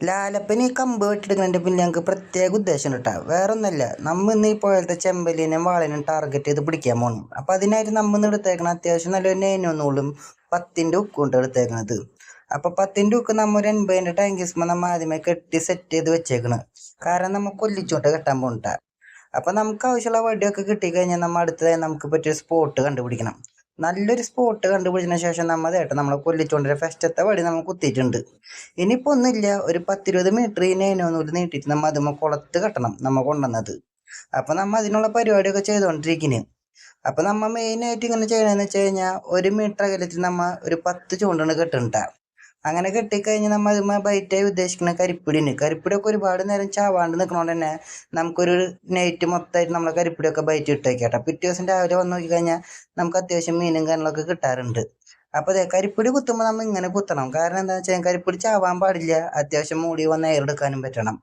ലാലപ്പന് കമ്പ് വെട്ടിയെടുക്കുന്നതിന്റെ പിന്നിൽ ഞങ്ങൾക്ക് പ്രത്യേക ഉദ്ദേശം കേട്ടോ വേറെ ഒന്നല്ല നമ്മൾ ഇന്ന് ഈ പോലത്തെ ചെമ്പലിനെയും വാളിനും ടാർഗറ്റ് ചെയ്ത് പിടിക്കാൻ പോകണം അപ്പം അതിനായിട്ട് നമ്മൾ ഇന്ന് എടുത്തേക്കണം അത്യാവശ്യം നല്ലൊരു നൈനൊന്നൂളും പത്തിന്റെ ഉക്കുണ്ട് എടുത്തേക്കണത്. അപ്പം പത്തിന്റെ ഉക്ക് നമ്മൾ ഒരു എൺപതിന്റെ ടാങ്കിസ്മ നമ്മൾ ആദ്യമേ കെട്ടി സെറ്റ് ചെയ്ത് വെച്ചേക്കണം. കാരണം നമ്മൾ കൊല്ലിച്ചോട്ട് കെട്ടാൻ പോകണ്ട അപ്പം നമുക്ക് ആവശ്യമുള്ള വടിയൊക്കെ കിട്ടിക്കഴിഞ്ഞാൽ നമ്മൾ അടുത്തതായി നമുക്ക് പറ്റിയ സ്പോട്ട് കണ്ടുപിടിക്കണം. നല്ലൊരു സ്പോട്ട് കണ്ടുപിടിച്ചതിന് ശേഷം നമ്മൾ ഏട്ടൻ നമ്മളെ കൊല്ലിച്ചോണ്ടിന്റെ ഫസ്റ്റത്തെ വടി നമ്മൾ കുത്തിയിട്ടുണ്ട്. ഇനിയിപ്പോൾ ഒന്നുമില്ല. ഒരു പത്തിരുപത് മീറ്റർ ഈ അതിനൊന്നുകൂടി നീട്ടിയിട്ട് നമ്മൾ അതുമ്മ കുളത്ത് കെട്ടണം നമ്മൾ കൊണ്ടുവന്നത്. അപ്പം നമ്മൾ അതിനുള്ള പരിപാടിയൊക്കെ ചെയ്തുകൊണ്ടിരിക്കുന്നു അപ്പം നമ്മൾ മെയിനായിട്ട് ഇങ്ങനെ ചെയ്യണമെന്ന് വെച്ച് കഴിഞ്ഞാൽ ഒരു മീറ്റർ അകലത്തിൽ നമ്മൾ ഒരു പത്ത് ചൂണ്ടാണ് കെട്ടുന്നുണ്ടാ അങ്ങനെ കിട്ടിക്കഴിഞ്ഞാൽ നമ്മൾ ബൈറ്റായി ഉദ്ദേശിക്കുന്ന കരിപ്പിടിയുണ്ട്. കരിപ്പിടിയൊക്കെ ഒരുപാട് നേരം ചാവാണ്ട് നിൽക്കണോണ്ട് തന്നെ നമുക്കൊരു നൈറ്റ് മൊത്തമായിട്ട് നമ്മളെ കരിപ്പിടിയൊക്കെ ബൈറ്റ് ഇട്ടേക്കട്ടെ. പിറ്റേ ദിവസം രാവിലെ വന്ന് നോക്കിക്കഴിഞ്ഞാൽ നമുക്ക് അത്യാവശ്യം മീനും കാര്യങ്ങളൊക്കെ കിട്ടാറുണ്ട്. അപ്പോൾ അതെ കരിപ്പിടി കുത്തുമ്പോൾ നമ്മൾ ഇങ്ങനെ കുത്തണം. കാരണം എന്താ വെച്ചാൽ കരിപ്പിടി ചാവാൻ പാടില്ല. അത്യാവശ്യം മൂടി വന്ന് എയർ എടുക്കാനും പറ്റണം.